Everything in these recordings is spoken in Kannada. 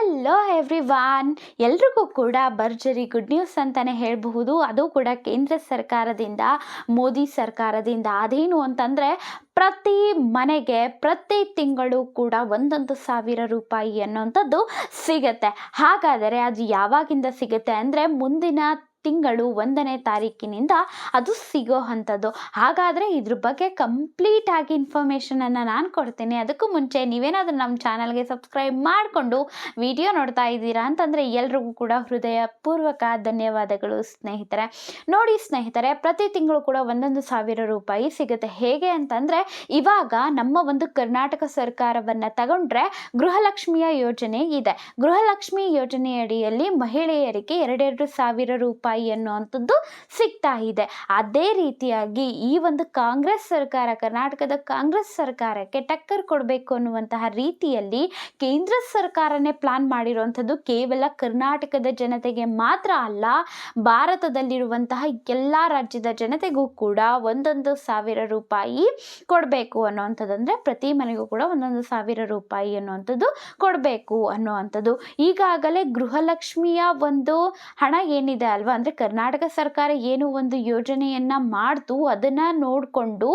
ಹೆಲೋ ಎವ್ರಿ ವಾನ್ ಎಲ್ರಿಗೂ ಕೂಡ ಭರ್ಜರಿ ಗುಡ್ ನ್ಯೂಸ್ ಅಂತಲೇ ಹೇಳಬಹುದು. ಅದು ಕೂಡ ಕೇಂದ್ರ ಸರ್ಕಾರದಿಂದ, ಮೋದಿ ಸರ್ಕಾರದಿಂದ. ಅದೇನು ಅಂತಂದರೆ, ಪ್ರತಿ ಮನೆಗೆ ಪ್ರತಿ ತಿಂಗಳು ಕೂಡ ಒಂದೊಂದು ಸಾವಿರ ರೂಪಾಯಿ ಅನ್ನೋಂಥದ್ದು ಸಿಗುತ್ತೆ. ಹಾಗಾದರೆ ಅದು ಯಾವಾಗಿಂದ ಸಿಗುತ್ತೆ ಅಂದರೆ, ಮುಂದಿನ ತಿಂಗಳು ಒಂದನೇ ತಾರೀಕಿನಿಂದ ಅದು ಸಿಗೋ ಅಂಥದ್ದು. ಹಾಗಾದರೆ ಇದ್ರ ಬಗ್ಗೆ ಕಂಪ್ಲೀಟ್ ಆಗಿ ಇನ್ಫಾರ್ಮೇಷನನ್ನು ನಾನು ಕೊಡ್ತೀನಿ. ಅದಕ್ಕೂ ಮುಂಚೆ ನೀವೇನಾದರೂ ನಮ್ಮ ಚಾನಲ್ಗೆ ಸಬ್ಸ್ಕ್ರೈಬ್ ಮಾಡಿಕೊಂಡು ವಿಡಿಯೋ ನೋಡ್ತಾ ಇದ್ದೀರಾ ಅಂತಂದರೆ ಎಲ್ರಿಗೂ ಕೂಡ ಹೃದಯಪೂರ್ವಕ ಧನ್ಯವಾದಗಳು ಸ್ನೇಹಿತರೆ. ನೋಡಿ ಸ್ನೇಹಿತರೆ, ಪ್ರತಿ ತಿಂಗಳು ಕೂಡ ಒಂದೊಂದು ಸಾವಿರ ರೂಪಾಯಿ ಸಿಗುತ್ತೆ. ಹೇಗೆ ಅಂತಂದರೆ, ಇವಾಗ ನಮ್ಮ ಒಂದು ಕರ್ನಾಟಕ ಸರ್ಕಾರವನ್ನು ತಗೊಂಡ್ರೆ ಗೃಹಲಕ್ಷ್ಮಿಯ ಯೋಜನೆ ಇದೆ. ಗೃಹಲಕ್ಷ್ಮಿ ಯೋಜನೆಯಡಿಯಲ್ಲಿ ಮಹಿಳೆಯರಿಗೆ ಎರಡೆರಡು ಸಾವಿರ ರೂಪಾಯಿ ಅನ್ನುವಂಥದ್ದು ಸಿಗ್ತಾ ಇದೆ. ಅದೇ ರೀತಿಯಾಗಿ ಈ ಒಂದು ಕಾಂಗ್ರೆಸ್ ಸರ್ಕಾರ, ಕರ್ನಾಟಕದ ಕಾಂಗ್ರೆಸ್ ಸರ್ಕಾರಕ್ಕೆ ಟಕ್ಕರ್ ಕೊಡಬೇಕು ಅನ್ನುವಂತಹ ರೀತಿಯಲ್ಲಿ ಕೇಂದ್ರ ಸರ್ಕಾರನೇ ಪ್ಲಾನ್ ಮಾಡಿರುವಂಥದ್ದು ಕೇವಲ ಕರ್ನಾಟಕದ ಜನತೆಗೆ ಮಾತ್ರ ಅಲ್ಲ, ಭಾರತದಲ್ಲಿರುವಂತಹ ಎಲ್ಲ ರಾಜ್ಯದ ಜನತೆಗೂ ಕೂಡ ಒಂದೊಂದು ಸಾವಿರ ರೂಪಾಯಿ ಕೊಡಬೇಕು ಅನ್ನುವಂಥದ್ದು ಅಂದರೆ ಪ್ರತಿ ಮನೆಗೂ ಕೂಡ ಒಂದೊಂದು ಸಾವಿರ ರೂಪಾಯಿ ಅನ್ನುವಂಥದ್ದು ಕೊಡಬೇಕು ಅನ್ನುವಂಥದ್ದು. ಈಗಾಗಲೇ ಗೃಹಲಕ್ಷ್ಮಿಯ ಒಂದು ಹಣ ಏನಿದೆ ಅಲ್ವಾ? ಅಂದರೆ ಕರ್ನಾಟಕ ಸರ್ಕಾರ ಏನು ಒಂದು ಯೋಜನೆಯನ್ನು ಮಾಡ್ತು ಅದನ್ನು ನೋಡಿಕೊಂಡು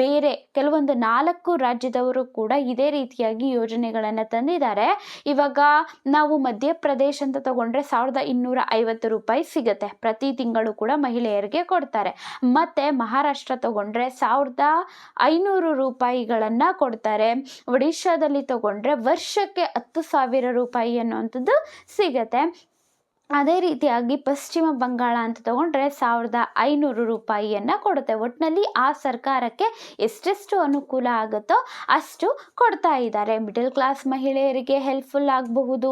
ಬೇರೆ ಕೆಲವೊಂದು ನಾಲ್ಕು ರಾಜ್ಯದವರು ಕೂಡ ಇದೇ ರೀತಿಯಾಗಿ ಯೋಜನೆಗಳನ್ನು ತಂದಿದ್ದಾರೆ. ಇವಾಗ ನಾವು ಮಧ್ಯಪ್ರದೇಶ ಅಂತ ತಗೊಂಡ್ರೆ ಸಾವಿರದ ಇನ್ನೂರ ಐವತ್ತು ರೂಪಾಯಿ ಸಿಗುತ್ತೆ. ಪ್ರತಿ ತಿಂಗಳು ಕೂಡ ಮಹಿಳೆಯರಿಗೆ ಕೊಡ್ತಾರೆ. ಮತ್ತು ಮಹಾರಾಷ್ಟ್ರ ತಗೊಂಡ್ರೆ ಸಾವಿರದ ಐನೂರು ರೂಪಾಯಿಗಳನ್ನು ಕೊಡ್ತಾರೆ. ಒಡಿಶಾದಲ್ಲಿ ತಗೊಂಡ್ರೆ ವರ್ಷಕ್ಕೆ ಹತ್ತು ಸಾವಿರ ರೂಪಾಯಿ ಅನ್ನುವಂಥದ್ದು ಸಿಗುತ್ತೆ. ಅದೇ ರೀತಿಯಾಗಿ ಪಶ್ಚಿಮ ಬಂಗಾಳ ಅಂತ ತಗೊಂಡ್ರೆ ಸಾವಿರದ ಐನೂರು ರೂಪಾಯಿಯನ್ನು ಕೊಡುತ್ತೆ. ಒಟ್ಟಿನಲ್ಲಿ ಆ ಸರ್ಕಾರಕ್ಕೆ ಎಷ್ಟೆಷ್ಟು ಅನುಕೂಲ ಆಗುತ್ತೋ ಅಷ್ಟು ಕೊಡ್ತಾ ಇದ್ದಾರೆ. ಮಿಡಲ್ ಕ್ಲಾಸ್ ಮಹಿಳೆಯರಿಗೆ ಹೆಲ್ಪ್ಫುಲ್ ಆಗಬಹುದು.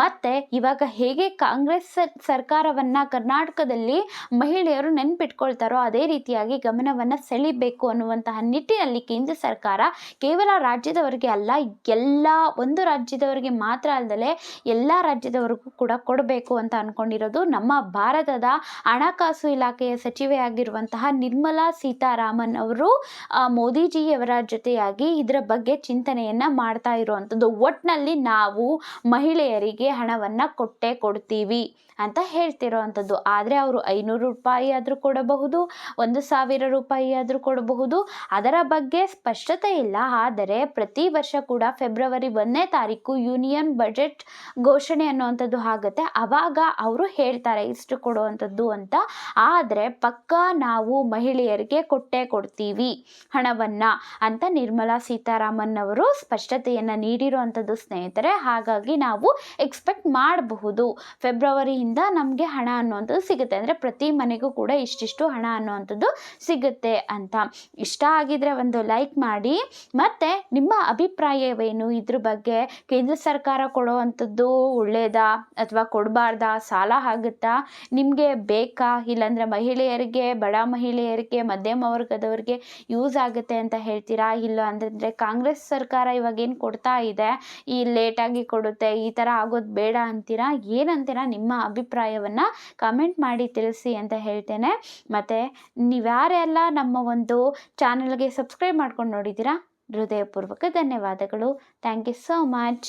ಮತ್ತು ಇವಾಗ ಹೇಗೆ ಕಾಂಗ್ರೆಸ್ ಸರ್ಕಾರವನ್ನು ಕರ್ನಾಟಕದಲ್ಲಿ ಮಹಿಳೆಯರು ನೆನ್ಪಿಟ್ಕೊಳ್ತಾರೋ ಅದೇ ರೀತಿಯಾಗಿ ಗಮನವನ್ನು ಸೆಳಿಬೇಕು ಅನ್ನುವಂತಹ ನಿಟ್ಟಿನಲ್ಲಿ ಕೇಂದ್ರ ಸರ್ಕಾರ ಕೇವಲ ರಾಜ್ಯದವರಿಗೆ ಅಲ್ಲ, ಎಲ್ಲ ಒಂದು ರಾಜ್ಯದವರಿಗೆ ಮಾತ್ರ ಅಲ್ಲದೆ ಎಲ್ಲ ರಾಜ್ಯದವರಿಗೂ ಕೂಡ ಕೊಡಬೇಕು ಅಂತ ಅನ್ಕೊಂಡಿರೋದು ನಮ್ಮ ಭಾರತದ ಹಣಕಾಸು ಇಲಾಖೆಯ ಸಚಿವೆಯಾಗಿರುವಂತಹ ನಿರ್ಮಲಾ ಸೀತಾರಾಮನ್ ಅವರು ಮೋದಿಜಿಯವರ ಜೊತೆಯಾಗಿ ಇದರ ಬಗ್ಗೆ ಚಿಂತನೆಯನ್ನು ಮಾಡ್ತಾ ಇರುವಂಥದ್ದು. ಒಟ್ಟಿನಲ್ಲಿ ನಾವು ಮಹಿಳೆಯರಿಗೆ ಹಣವನ್ನು ಕೊಟ್ಟೇ ಕೊಡ್ತೀವಿ ಅಂತ ಹೇಳ್ತಿರೋ ಅಂಥದ್ದು ಆದರೆ ಅವರು ಐನೂರು ರೂಪಾಯಿ ಆದರೂ ಕೊಡಬಹುದು, ಒಂದು ಸಾವಿರ ರೂಪಾಯಿ ಆದರೂ ಕೊಡಬಹುದು. ಅದರ ಬಗ್ಗೆ ಸ್ಪಷ್ಟತೆ ಇಲ್ಲ. ಆದರೆ ಪ್ರತಿ ವರ್ಷ ಕೂಡ ಫೆಬ್ರವರಿ ಒಂದನೇ ತಾರೀಕು ಯೂನಿಯನ್ ಬಜೆಟ್ ಘೋಷಣೆ ಅನ್ನುವಂಥದ್ದು ಆಗುತ್ತೆ. ಆವಾಗ ಅವರು ಹೇಳ್ತಾರೆ ಇಷ್ಟು ಕೊಡುವಂಥದ್ದು ಅಂತ. ಆದರೆ ಪಕ್ಕ ನಾವು ಮಹಿಳೆಯರಿಗೆ ಕೊಟ್ಟೆ ಕೊಡ್ತೀವಿ ಹಣವನ್ನು ಅಂತ ನಿರ್ಮಲಾ ಸೀತಾರಾಮನ್ ಅವರು ಸ್ಪಷ್ಟತೆಯನ್ನು ನೀಡಿರುವಂಥದ್ದು ಸ್ನೇಹಿತರೆ. ಹಾಗಾಗಿ ನಾವು ಎಕ್ಸ್ಪೆಕ್ಟ್ ಮಾಡಬಹುದು ಫೆಬ್ರವರಿಯಿಂದ ನಮಗೆ ಹಣ ಅನ್ನುವಂಥದ್ದು ಸಿಗುತ್ತೆ. ಅಂದರೆ ಪ್ರತಿ ಮನೆಗೂ ಕೂಡ ಇಷ್ಟಿಷ್ಟು ಹಣ ಅನ್ನುವಂಥದ್ದು ಸಿಗುತ್ತೆ ಅಂತ. ಇಷ್ಟ ಆಗಿದ್ರೆ ಒಂದು ಲೈಕ್ ಮಾಡಿ. ಮತ್ತು ನಿಮ್ಮ ಅಭಿಪ್ರಾಯವೇನು? ಇದ್ರ ಬಗ್ಗೆ ಕೇಂದ್ರ ಸರ್ಕಾರ ಕೊಡುವಂಥದ್ದು ಒಳ್ಳೆಯದಾ ಅಥವಾ ಕೊಡಬಾರ್ದಾ? ಸಾಲ ಆಗುತ್ತಾ? ನಿಮಗೆ ಬೇಕಾ? ಇಲ್ಲಾಂದರೆ ಮಹಿಳೆಯರಿಗೆ, ಬಡ ಮಹಿಳೆಯರಿಗೆ, ಮಧ್ಯಮ ವರ್ಗದವ್ರಿಗೆ ಯೂಸ್ ಆಗುತ್ತೆ ಅಂತ ಹೇಳ್ತೀರಾ? ಇಲ್ಲ ಅಂದರೆ ಕಾಂಗ್ರೆಸ್ ಸರ್ಕಾರ ಇವಾಗ ಏನು ಕೊಡ್ತಾ ಇದೆ? ಈ ಲೇಟಾಗಿ ಕೊಡುತ್ತೆ, ಈ ಥರ ಆಗೋದು ಬೇಡ ಅಂತೀರಾ? ಏನಂತೀರಾ ನಿಮ್ಮ ಅಭಿಪ್ರಾಯವನ್ನು ಕಮೆಂಟ್ ಮಾಡಿ ತಿಳಿಸಿ ಅಂತ ಹೇಳ್ತೇನೆ. ಮತ್ತು ನೀವ್ಯಾರೆಲ್ಲ ನಮ್ಮ ಒಂದು ಚಾನಲ್ಗೆ ಸಬ್ಸ್ಕ್ರೈಬ್ ಮಾಡ್ಕೊಂಡು ನೋಡಿದ್ದೀರಾ? ಹೃದಯಪೂರ್ವಕ ಧನ್ಯವಾದಗಳು. Thank you so much